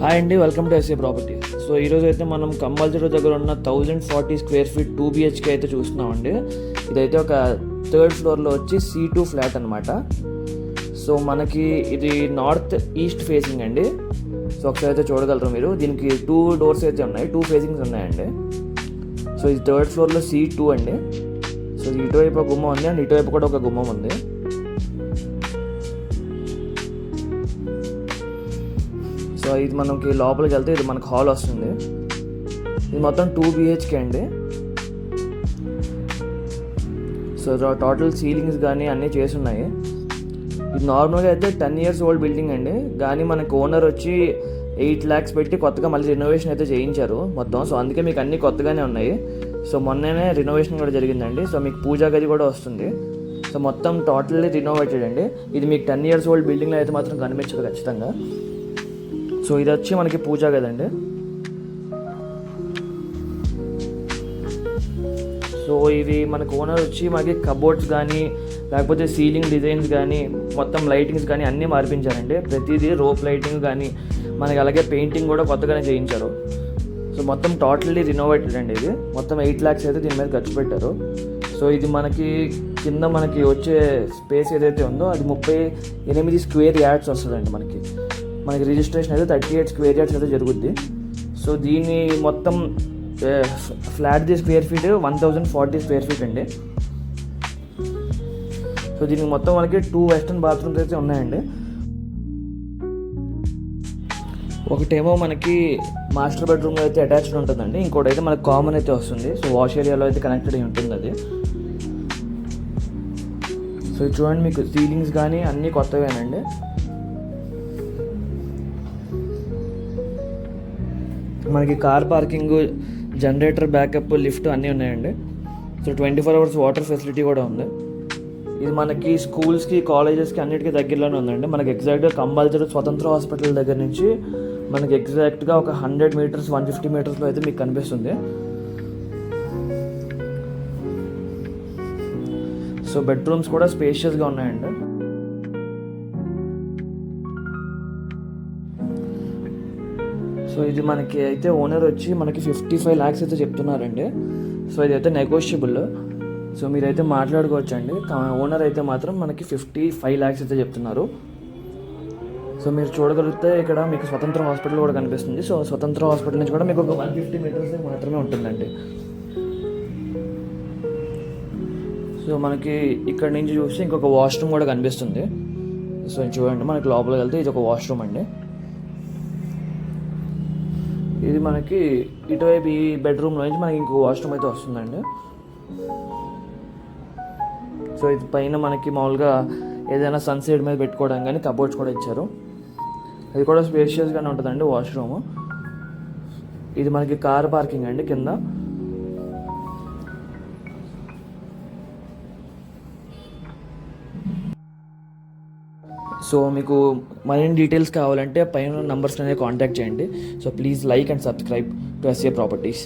Hi అండి welcome to SA property so ఈరోజు అయితే మనం కంపల్సరీ దగ్గర ఉన్న thousand forty square feet two BHK అయితే చూస్తున్నామండి. ఇదైతే ఒక థర్డ్ ఫ్లోర్లో వచ్చి సి టూ ఫ్లాట్ అనమాట సో మనకి ఇది నార్త్ ఈస్ట్ ఫేసింగ్ అండి. సో ఒకసారి అయితే చూడగలరు మీరు? దీనికి టూ డోర్స్ అయితే ఉన్నాయి టూ ఫేసింగ్స్ ఉన్నాయండి. సో ఇది థర్డ్ ఫ్లోర్లో సీ టూ అండి. సో ఇటువైపు ఒక గుమ్మం ఉంది అండ్ ఇటువైపు కూడా ఒక గుమ్మం ఉంది. సో ఇది మనకి లోపలికి వెళ్తే ఇది మనకు హాల్ వస్తుంది. ఇది మొత్తం టూ బిహెచ్కే అండి. సో టోటల్ సీలింగ్స్ కానీ అన్నీ చేసి ఉన్నాయి ఇది నార్మల్గా అయితే టెన్ ఇయర్స్ ఓల్డ్ బిల్డింగ్ అండి. కానీ మనకు ఓనర్ వచ్చి ఎయిట్ ల్యాక్స్ పెట్టి కొత్తగా మళ్ళీ రినోవేషన్ అయితే చేయించారు మొత్తం. సో అందుకే మీకు అన్నీ కొత్తగానే ఉన్నాయి. సో మొన్ననే రినోవేషన్ కూడా జరిగిందండి. సో మీకు పూజా గది కూడా వస్తుంది. సో మొత్తం టోటల్లీ రినోవేటెడ్ అండి. ఇది మీకు టెన్ ఇయర్స్ ఓల్డ్ బిల్డింగ్లో అయితే మాత్రం కనిపించదు ఖచ్చితంగా. సో ఇది వచ్చి మనకి పూజ కదండి. సో ఇది మనకు ఓనర్ వచ్చి మనకి కబోర్డ్స్ కానీ లేకపోతే సీలింగ్ డిజైన్స్ కానీ మొత్తం లైటింగ్స్ కానీ అన్నీ మార్పించారండి. ప్రతిదీ రోప్ లైటింగ్ కానీ మనకి అలాగే పెయింటింగ్ కూడా కొత్తగానే చేయించారు. సో మొత్తం టోటల్లీ రినోవేటెడ్ అండి ఇది. మొత్తం ఎయిట్ ల్యాక్స్ అయితే దీని మీద ఖర్చు పెట్టారు. సో ఇది మనకి కింద మనకి వచ్చే స్పేస్ ఏదైతే ఉందో అది ముప్పై ఎనిమిది స్క్వేర్ యాడ్స్ వస్తుందండి మనకి. మనకి రిజిస్ట్రేషన్ అయితే థర్టీ ఎయిట్ స్క్వేర్ యార్డ్స్ అయితే జరుగుద్ది. సో దీన్ని మొత్తం flat the square feet one thousand forty square feet అండి. సో దీనికి మొత్తం మనకి టూ వెస్ట్రన్ బాత్రూమ్స్ అయితే ఉన్నాయండి. ఒకటేమో మనకి మాస్టర్ బెడ్రూమ్లో అయితే అటాచ్డ్ ఉంటుందండి. ఇంకోటి అయితే మనకి కామన్ అయితే వస్తుంది. సో వాష్ ఏరియాలో అయితే కనెక్టెడ్ అయి ఉంటుంది అది. సో చూడండి మీకు సీలింగ్స్ కానీ అన్నీ కొత్తవేనండి. మనకి car parking generator backup lift అన్నీ ఉన్నాయండి. So twenty four hours water facility కూడా ఉంది. ఇది మనకి స్కూల్స్కి కాలేజెస్కి అన్నిటికీ దగ్గరలోనే ఉందండి. మనకి ఎగ్జాక్ట్గా కంపల్సరీ స్వతంత్ర హాస్పిటల్ దగ్గర నుంచి మనకి ఎగ్జాక్ట్గా ఒక హండ్రెడ్ మీటర్స్ వన్ ఫిఫ్టీ మీటర్స్లో అయితే మీకు కనిపిస్తుంది. సో బెడ్రూమ్స్ కూడా స్పేషియస్గా ఉన్నాయండి. సో ఇది మనకి అయితే ఓనర్ వచ్చి మనకి ఫిఫ్టీ ఫైవ్ ల్యాక్స్ అయితే చెప్తున్నారండి. సో ఇదైతే నెగోషియబుల్ సో మీరైతే మాట్లాడుకోవచ్చు అండి ఓనర్ అయితే మాత్రం మనకి ఫిఫ్టీ ఫైవ్ ల్యాక్స్ అయితే చెప్తున్నారు. సో మీరు చూడగలిగితే ఇక్కడ మీకు స్వతంత్ర హాస్పిటల్ కూడా కనిపిస్తుంది. సో స్వతంత్ర హాస్పిటల్ నుంచి కూడా మీకు ఒక వన్ ఫిఫ్టీ మీటర్స్ మాత్రమే ఉంటుందండి. సో మనకి ఇక్కడ నుంచి చూస్తే ఇంకొక వాష్రూమ్ కూడా కనిపిస్తుంది. సో చూడండి మనకి లోపలికి వెళ్తే ఇది ఒక వాష్రూమ్ అండి. ఇది మనకి ఇటువైపు ఈ బెడ్రూమ్లో నుంచి మనకి ఇంకో వాష్రూమ్ అయితే వస్తుందండి. సో ఇది పైన మనకి మామూలుగా ఏదైనా సన్సెట్ మీద పెట్టుకోవడం కానీ కబోర్డ్స్ కూడా ఇచ్చారు. ఇది కూడా స్పేషియస్గానే ఉంటుందండి వాష్రూమ్. ఇది మనకి కార్ పార్కింగ్ అండి కింద. సో మీకు మరిన్ని డీటెయిల్స్ కావాలంటే పైన నంబర్స్ అనేది కాంటాక్ట్ చేయండి. So please like and subscribe to SA properties